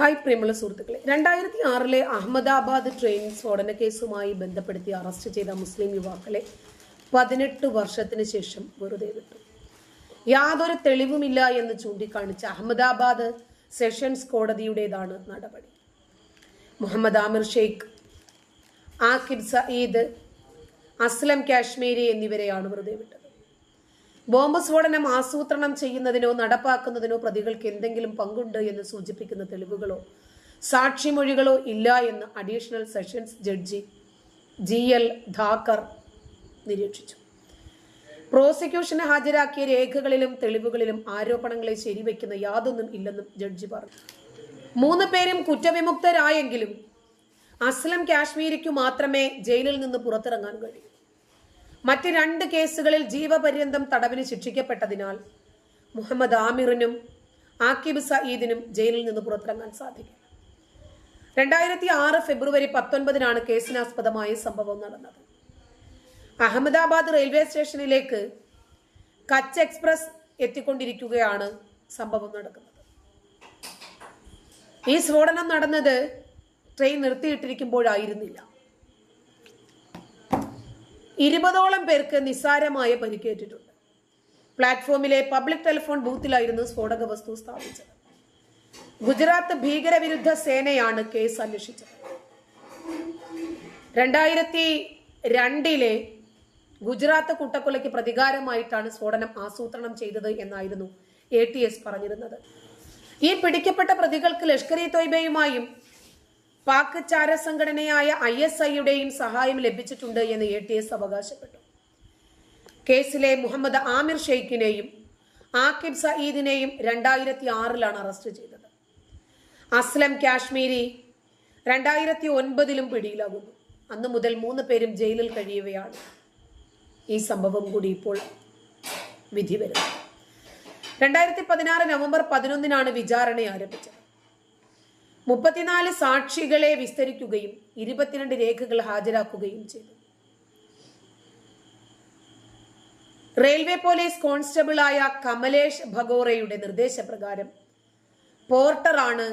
Hi പ്രിയമുള്ള സുഹൃത്തുക്കളെ രണ്ടായിരത്തി ആറിലെ അഹമ്മദാബാദ് ട്രെയിൻ സ്ഫോടന കേസുമായി ബന്ധപ്പെടുത്തി അറസ്റ്റ് ചെയ്ത മുസ്ലിം യുവാക്കളെ പതിനെട്ട് വർഷത്തിന് ശേഷം വെറുതെ വിട്ടു. യാതൊരു തെളിവുമില്ല എന്ന് ചൂണ്ടിക്കാണിച്ച അഹമ്മദാബാദ് സെഷൻസ് കോടതിയുടേതാണ് നടപടി. മുഹമ്മദ് ആമിർ ഷെയ്ഖ് ആക്കിബ് സയീദ് അസ്ലം കാശ്മീരി എന്നിവരെയാണ് വെറുതെ വിട്ടത്. ബോംബ് സ്ഫോടനം ആസൂത്രണം ചെയ്യുന്നതിനോ നടപ്പാക്കുന്നതിനോ പ്രതികൾക്ക് എന്തെങ്കിലും പങ്കുണ്ട് എന്ന് സൂചിപ്പിക്കുന്ന തെളിവുകളോ സാക്ഷിമൊഴികളോ ഇല്ല എന്ന് additional sessions judge G L Dhakar നിരീക്ഷിച്ചു. പ്രോസിക്യൂഷന് ഹാജരാക്കിയ രേഖകളിലും തെളിവുകളിലും ആരോപണങ്ങളെ ശരിവെക്കുന്ന യാതൊന്നും ഇല്ലെന്നും ജഡ്ജി പറഞ്ഞു. മൂന്ന് പേരും കുറ്റവിമുക്തരായെങ്കിലും അസ്ലം കാശ്മീരിക്കു മാത്രമേ ജയിലിൽ നിന്ന് പുറത്തിറങ്ങാൻ കഴിയൂ. മറ്റ് രണ്ട് കേസുകളിൽ ജീവപര്യന്തം തടവിന് ശിക്ഷിക്കപ്പെട്ടതിനാൽ മുഹമ്മദ് ആമിറിനും ആക്കിബ് സയീദിനും ജയിലിൽ നിന്ന് പുറത്തിറങ്ങാൻ സാധിക്കും രണ്ടായിരത്തി ആറ് ഫെബ്രുവരി പത്തൊൻപതിനാണ് കേസിനാസ്പദമായ സംഭവം നടന്നത്. അഹമ്മദാബാദ് റെയിൽവേ സ്റ്റേഷനിലേക്ക് കച്ച് എക്സ്പ്രസ് എത്തിക്കൊണ്ടിരിക്കുകയാണ് സംഭവം നടക്കുന്നത്. ഈ സ്ഫോടനം നടന്നത് ട്രെയിൻ നിർത്തിയിട്ടിരിക്കുമ്പോഴായിരുന്നില്ല. ഇരുപതോളം പേർക്ക് നിസ്സാരമായ പരിക്കേറ്റിട്ടുണ്ട്. പ്ലാറ്റ്ഫോമിലെ പബ്ലിക് ടെലിഫോൺ ബൂത്തിലായിരുന്നു സ്ഫോടക വസ്തു സ്ഥാപിച്ചത്. ഗുജറാത്ത് ഭീകരവിരുദ്ധ സേനയാണ് കേസ് അന്വേഷിച്ചത്. രണ്ടായിരത്തി രണ്ടിലെ ഗുജറാത്ത് കൂട്ടക്കൊലയ്ക്ക് പ്രതികാരമായിട്ടാണ് സ്ഫോടനം ആസൂത്രണം ചെയ്തത് എന്നായിരുന്നു എ ടി എസ് പറഞ്ഞിരുന്നത്. ഈ പിടിക്കപ്പെട്ട പ്രതികൾക്ക് ലഷ്കർ ഇ തൊയ്ബയുമായും പാക് ചാര സംഘടനയായ ഐ എസ് ഐയുടെയും സഹായം ലഭിച്ചിട്ടുണ്ട് എന്ന് എ ടി എസ് അവകാശപ്പെട്ടു. കേസിലെ മുഹമ്മദ് ആമിർ ഷെയ്ഖിനെയും ആക്കിബ് സയീദിനെയും രണ്ടായിരത്തി ആറിലാണ് അറസ്റ്റ് ചെയ്തത്. അസ്ലം കാശ്മീരി രണ്ടായിരത്തി ഒൻപതിലും പിടിയിലാകുന്നു. അന്നു മുതൽ മൂന്ന് പേരും ജയിലിൽ കഴിയുകയാണ്. ഈ സംഭവം കൂടി ഇപ്പോൾ വിധി വരുന്നത് രണ്ടായിരത്തി പതിനാറ് നവംബർ പതിനൊന്നിനാണ് വിചാരണ ആരംഭിച്ചത്. മുപ്പത്തിനാല് സാക്ഷികളെ വിസ്തരിക്കുകയും ഇരുപത്തിരണ്ട് രേഖകൾ ഹാജരാക്കുകയും ചെയ്തു. റെയിൽവേ പോലീസ് കോൺസ്റ്റബിളായ കമലേഷ് ഭഗോറയുടെ നിർദ്ദേശപ്രകാരം പോർട്ടറാണ്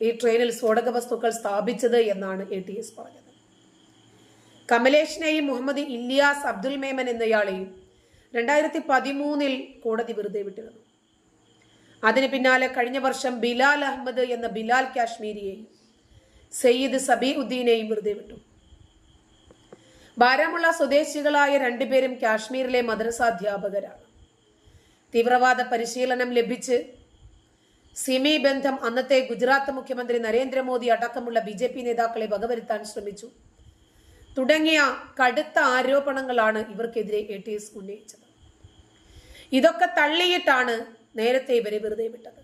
ഈ ട്രെയിനിൽ സ്ഫോടക വസ്തുക്കൾ സ്ഥാപിച്ചത് എന്നാണ് എ ടി എസ് പറഞ്ഞത്. കമലേഷിനെയും മുഹമ്മദ് ഇല്ലിയാസ് അബ്ദുൽ മേമൻ എന്നയാളെയും രണ്ടായിരത്തി പതിമൂന്നിൽ കോടതി വെറുതെ വിട്ടിരുന്നു. അതിന് പിന്നാലെ കഴിഞ്ഞ വർഷം ബിലാൽ അഹമ്മദ് എന്ന ബിലാൽ കാശ്മീരിയെയും സയ്യിദ് സബി ഉദ്ദീനെയും വെറുതെ വിട്ടു. ബാരാമുള്ള സ്വദേശികളായ രണ്ടുപേരും കാശ്മീരിലെ മദ്രസാധ്യാപകരാണ് തീവ്രവാദ പരിശീലനം ലഭിച്ച് സിമി ബന്ധം അന്നത്തെ ഗുജറാത്ത് മുഖ്യമന്ത്രി നരേന്ദ്രമോദി അടക്കമുള്ള ബി ജെ പി നേതാക്കളെ വകവരുത്താൻ ശ്രമിച്ചു. തുടങ്ങിയ കടുത്ത ആരോപണങ്ങളാണ് ഇവർക്കെതിരെ എ ടി എസ് ഉന്നയിച്ചത്. ഇതൊക്കെ തള്ളിയിട്ടാണ് നേരത്തെ ഇവരെ വെറുതെ വിട്ടത്.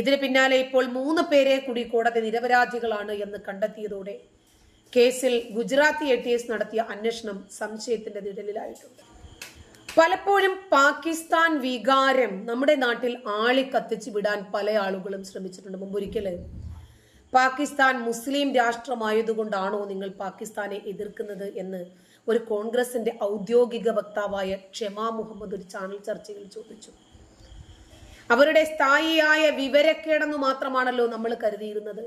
ഇതിന് പിന്നാലെ ഇപ്പോൾ മൂന്ന് പേരെ കൂടി കോടതി നിരപരാധികളാണ് എന്ന് കണ്ടെത്തിയതോടെ കേസിൽ ഗുജറാത്തി എ ടി എസ് നടത്തിയ അന്വേഷണം സംശയത്തിന്റെ നിഴലിലായിട്ടുണ്ട്. പലപ്പോഴും പാകിസ്ഥാൻ വികാരം നമ്മുടെ നാട്ടിൽ ആളി കത്തിച്ചു വിടാൻ പല ആളുകളും ശ്രമിച്ചിട്ടുണ്ട്. മുമ്പൊരിക്കൽ പാകിസ്ഥാൻ മുസ്ലിം രാഷ്ട്രമായതുകൊണ്ടാണോ നിങ്ങൾ പാകിസ്ഥാനെ എതിർക്കുന്നത് എന്ന് ഒരു കോൺഗ്രസിന്റെ ഔദ്യോഗിക വക്താവായ ക്ഷമ മുഹമ്മദ് ഒരു ചാനൽ ചർച്ചയിൽ ചോദിച്ചു. അവരുടെ സ്ഥായിയായ വിവരക്കേടെന്ന് മാത്രമാണല്ലോ നമ്മൾ കരുതിയിരുന്നത്.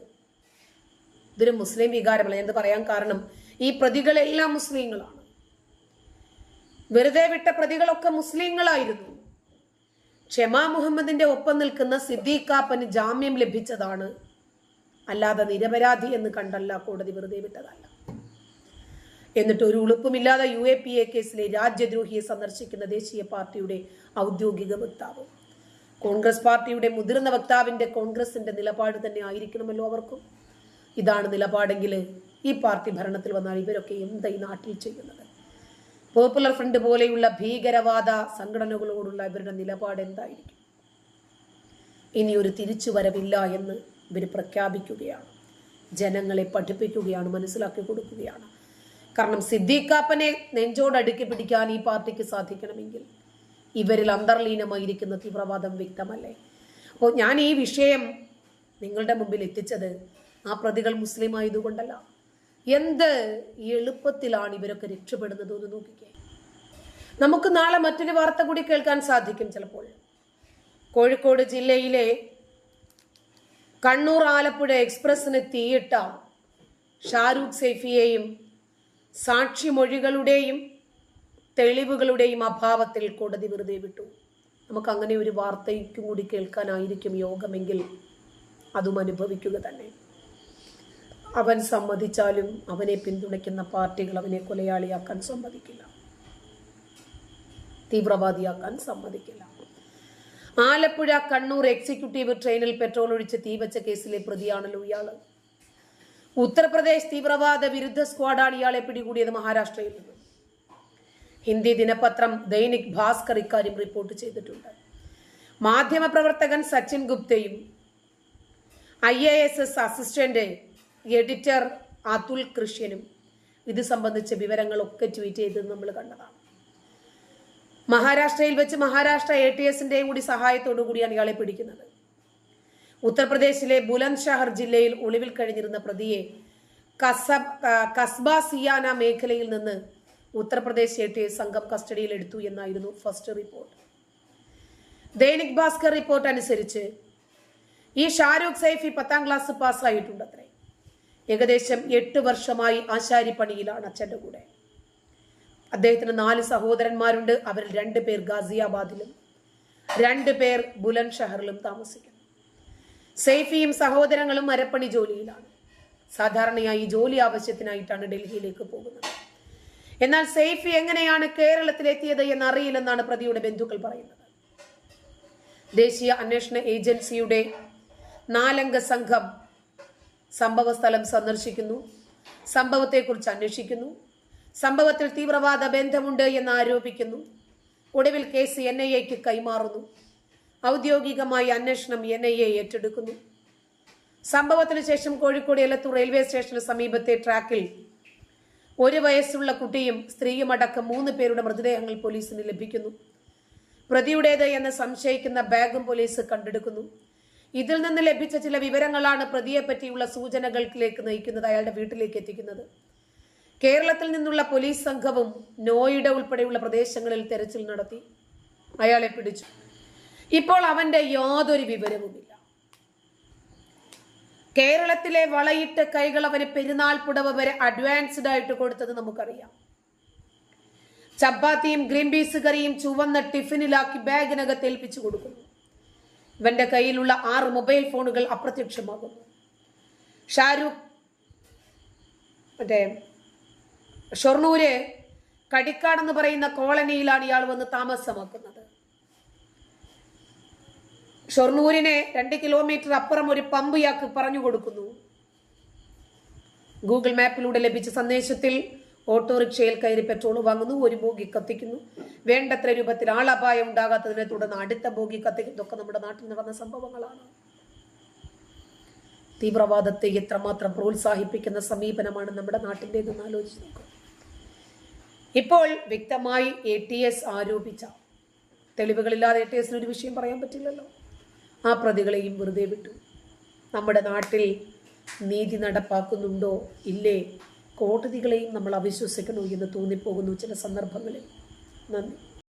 ഇതൊരു മുസ്ലിം വികാരമല്ല. എന്ത് പറയാൻ കാരണം ഈ പ്രതികളെല്ലാം മുസ്ലിങ്ങളാണ്. വെറുതെ വിട്ട പ്രതികളൊക്കെ മുസ്ലിങ്ങളായിരുന്നു. ക്ഷമ മുഹമ്മദിന്റെ ഒപ്പം നിൽക്കുന്ന സിദ്ദീഖാപ്പന് ജാമ്യം ലഭിച്ചതാണ്. അല്ലാതെ നിരപരാധി എന്ന് കണ്ടല്ല കോടതി വെറുതെ വിട്ടതല്ല. എന്നിട്ട് ഒരു ഉളുപ്പുമില്ലാതെ യു എ പി എ കേസിലെ രാജ്യദ്രോഹിയെ സന്ദർശിക്കുന്ന ദേശീയ പാർട്ടിയുടെ ഔദ്യോഗിക വക്താവ്. കോൺഗ്രസ് പാർട്ടിയുടെ മുതിർന്ന വക്താവിന്റെ കോൺഗ്രസിന്റെ നിലപാട് തന്നെ ആയിരിക്കണമല്ലോ അവർക്കും. ഇതാണ് നിലപാടെങ്കിൽ ഈ പാർട്ടി ഭരണത്തിൽ വന്നാൽ ഇവരൊക്കെ എന്താ ഈ നാട്ടിൽ ചെയ്യുന്നത്? പോപ്പുലർ ഫ്രണ്ട് പോലെയുള്ള ഭീകരവാദ സംഘടനകളോടുള്ള ഇവരുടെ നിലപാട് എന്തായിരിക്കും? ഇനി ഒരു തിരിച്ചു വരവില്ല എന്ന് ഇവർ പ്രഖ്യാപിക്കുകയാണ്. ജനങ്ങളെ പഠിപ്പിക്കുകയാണ് മനസ്സിലാക്കി കൊടുക്കുകയാണ്. കാരണം സിദ്ദീഖാപ്പനെ നെഞ്ചോടടുക്കി പിടിക്കാൻ ഈ പാർട്ടിക്ക് സാധിക്കണമെങ്കിൽ ഇവരിൽ അന്തർലീനമായിരിക്കുന്ന തീവ്രവാദം വ്യക്തമല്ലേ? അപ്പോൾ ഞാൻ ഈ വിഷയം നിങ്ങളുടെ മുമ്പിൽ എത്തിച്ചത് ആ പ്രതികൾ മുസ്ലിം ആയതുകൊണ്ടല്ല. എന്ത് എളുപ്പത്തിലാണ് ഇവരൊക്കെ രക്ഷപ്പെടുന്നത് എന്ന് നോക്കിക്കേ. നമുക്ക് നാളെ മറ്റൊരു വാർത്ത കൂടി കേൾക്കാൻ സാധിക്കും ചിലപ്പോൾ. കോഴിക്കോട് ജില്ലയിലെ കണ്ണൂർ ആലപ്പുഴ എക്സ്പ്രസിന് തീയിട്ട ഷാരൂഖ് സൈഫിയെയും സാക്ഷിമൊഴികളുടെയും തെളിവുകളുടെയും അഭാവത്തിൽ കോടതി വെറുതെ വിട്ടു. നമുക്ക് അങ്ങനെ ഒരു വാർത്തയ്ക്കും കൂടി കേൾക്കാനായിരിക്കും യോഗമെങ്കിൽ അതും അനുഭവിക്കുക തന്നെ. അവൻ സമ്മതിച്ചാലും അവനെ പിന്തുണയ്ക്കുന്ന പാർട്ടികൾ അവനെ കൊലയാളിയാക്കാൻ സമ്മതിക്കില്ല. തീവ്രവാദിയാക്കാൻ സമ്മതിക്കില്ല. ആലപ്പുഴ കണ്ണൂർ എക്സിക്യൂട്ടീവ് ട്രെയിനിൽ പെട്രോൾ ഒഴിച്ച് തീവച്ച കേസിലെ പ്രതിയാണല്ലോ ഇയാൾ. ഉത്തർപ്രദേശ് തീവ്രവാദ വിരുദ്ധ സ്ക്വാഡാണ് ഇയാളെ പിടികൂടിയത് മഹാരാഷ്ട്രയിൽ നിന്ന്. ഹിന്ദി ദിനപത്രം ദൈനിക് ഭാസ്കർ ഇക്കാര്യം റിപ്പോർട്ട് ചെയ്തിട്ടുണ്ട്. മാധ്യമപ്രവർത്തകൻ Sachin ഗുപ്തയും I A S S assistant editor Atul കൃഷ്യനും ഇത് സംബന്ധിച്ച വിവരങ്ങളൊക്കെ ട്വീറ്റ് ചെയ്തത് നമ്മൾ കണ്ടതാണ്. മഹാരാഷ്ട്രയിൽ വെച്ച് മഹാരാഷ്ട്ര എ ടി എസിന്റെയും കൂടി സഹായത്തോടു കൂടിയാണ് ഇയാളെ പിടിക്കുന്നത്. ഉത്തർപ്രദേശിലെ ബുലന്ദ് ഷഹർ ജില്ലയിൽ ഒളിവിൽ കഴിഞ്ഞിരുന്ന പ്രതിയെ കസബ് കസ്ബ സിയാന മേഖലയിൽ നിന്ന് ഉത്തർപ്രദേശ് എ ടി സംഘം കസ്റ്റഡിയിലെടുത്തു എന്നായിരുന്നു first report. Dainik Bhaskar report അനുസരിച്ച് ഈ ഷാരൂഖ് സൈഫി പത്താം ക്ലാസ് പാസ്സായിട്ടുണ്ട് അത്രേ ഏകദേശം എട്ട് വർഷമായി ആശാരി പണിയിലാണ് അച്ഛന്റെ കൂടെ. അദ്ദേഹത്തിന് നാല് സഹോദരന്മാരുണ്ട്. അവരിൽ രണ്ട് പേർ ഗാസിയാബാദിലും രണ്ട് പേർ ബുലന്ദ് ഷഹറിലും താമസിക്കുന്നു. സൈഫിയും സഹോദരങ്ങളും മരപ്പണി ജോലിയിലാണ്. സാധാരണയായി ജോലി ആവശ്യത്തിനായിട്ടാണ് ഡൽഹിയിലേക്ക് പോകുന്നത്. എന്നാൽ സെയ്ഫി എങ്ങനെയാണ് കേരളത്തിലെത്തിയത് എന്നറിയില്ലെന്നാണ് പ്രതിയുടെ ബന്ധുക്കൾ പറയുന്നത്. ദേശീയ അന്വേഷണ ഏജൻസിയുടെ നാലംഗ സംഘം സംഭവസ്ഥലം സന്ദർശിക്കുന്നു. സംഭവത്തെക്കുറിച്ച് അന്വേഷിക്കുന്നു. സംഭവത്തിൽ തീവ്രവാദ ബന്ധമുണ്ട് എന്ന് ആരോപിക്കുന്നു. ഒടുവിൽ കേസ് എൻ ഐ എക്ക് കൈമാറുന്നു. ഔദ്യോഗികമായി അന്വേഷണം എൻ ഐ എ ഏറ്റെടുക്കുന്നു. സംഭവത്തിന് ശേഷം കോഴിക്കോട് എലത്തൂർ റെയിൽവേ സ്റ്റേഷന് സമീപത്തെ ട്രാക്കിൽ ഒരു വയസ്സുള്ള കുട്ടിയും സ്ത്രീയും അടക്കം മൂന്ന് പേരുടെ മൃതദേഹങ്ങൾ പോലീസിന് ലഭിക്കുന്നു. പ്രതിയുടേത് എന്ന് സംശയിക്കുന്ന ബാഗും പോലീസ് കണ്ടെടുക്കുന്നു. ഇതിൽ നിന്ന് ലഭിച്ച ചില വിവരങ്ങളാണ് പ്രതിയെ പറ്റിയുള്ള സൂചനകളിലേക്ക് നയിക്കുന്നത് അയാളുടെ വീട്ടിലേക്ക് എത്തിക്കുന്നത്. കേരളത്തിൽ നിന്നുള്ള പോലീസ് സംഘവും നോയിഡ ഉൾപ്പെടെയുള്ള പ്രദേശങ്ങളിൽ തെരച്ചിൽ നടത്തി. അയാളെ പിടിച്ചു. ഇപ്പോൾ അവന്റെ യാതൊരു വിവരവുമില്ല. കേരളത്തിലെ വളയിട്ട് കൈകൾ അവന് പെരുന്നാൾ പുടവ വരെ അഡ്വാൻസ്ഡ് ആയിട്ട് കൊടുത്തത് നമുക്കറിയാം. ചപ്പാത്തിയും ഗ്രീൻ പീസ് കറിയും ചുവന്ന ടിഫിനിലാക്കി ബാഗിനകത്ത് ഏൽപ്പിച്ചു കൊടുക്കുന്നു ഇവന്റെ കയ്യിലുള്ള ആറ് മൊബൈൽ ഫോണുകൾ അപ്രത്യക്ഷമാകുന്നു ഷാരൂഖ് മറ്റേ ഷൊർണൂര് കടിക്കാടെന്ന് പറയുന്ന കോളനിയിലാണ് ഇയാൾ വന്ന് താമസമാക്കുന്നത്. ഷൊർണൂരിനെ രണ്ട് കിലോമീറ്റർ അപ്പുറം ഒരു പമ്പ് ഇയാൾക്ക് പറഞ്ഞു കൊടുക്കുന്നു. ഗൂഗിൾ മാപ്പിലൂടെ ലഭിച്ച സന്ദേശത്തിൽ ഓട്ടോറിക്ഷയിൽ കയറി പെട്രോൾ വാങ്ങുന്നു. ഒരു ബോഗി കത്തിക്കുന്നു. വേണ്ടത്ര രൂപത്തിൽ ആളപായം ഉണ്ടാകാത്തതിനെ തുടർന്ന് അടുത്ത ബോഗി കത്തിക്കുന്നു ഇതൊക്കെ നമ്മുടെ നാട്ടിൽ നടന്ന സംഭവങ്ങളാണ്. തീവ്രവാദത്തെ എത്രമാത്രം പ്രോത്സാഹിപ്പിക്കുന്ന സമീപനമാണ് നമ്മുടെ നാട്ടിന്റെതെന്ന് ആലോചിച്ച് നോക്കുക ഇപ്പോൾ വ്യക്തമായി എ ടി എസ് ആരോപിച്ച തെളിവുകളില്ലാതെ എ ടി എസിന് ഒരു വിഷയം പറയാൻ പറ്റില്ലല്ലോ. ആ പ്രതികളെയും വെറുതെ വിട്ടു. നമ്മുടെ നാട്ടിൽ നീതി നടപ്പാക്കുന്നുണ്ടോ? ഇല്ലേ? കോടതികളെയും നമ്മൾ അവിശ്വസിക്കണോ എന്ന് തോന്നിപ്പോകുന്നു ചില സന്ദർഭങ്ങളിൽ. നന്ദി.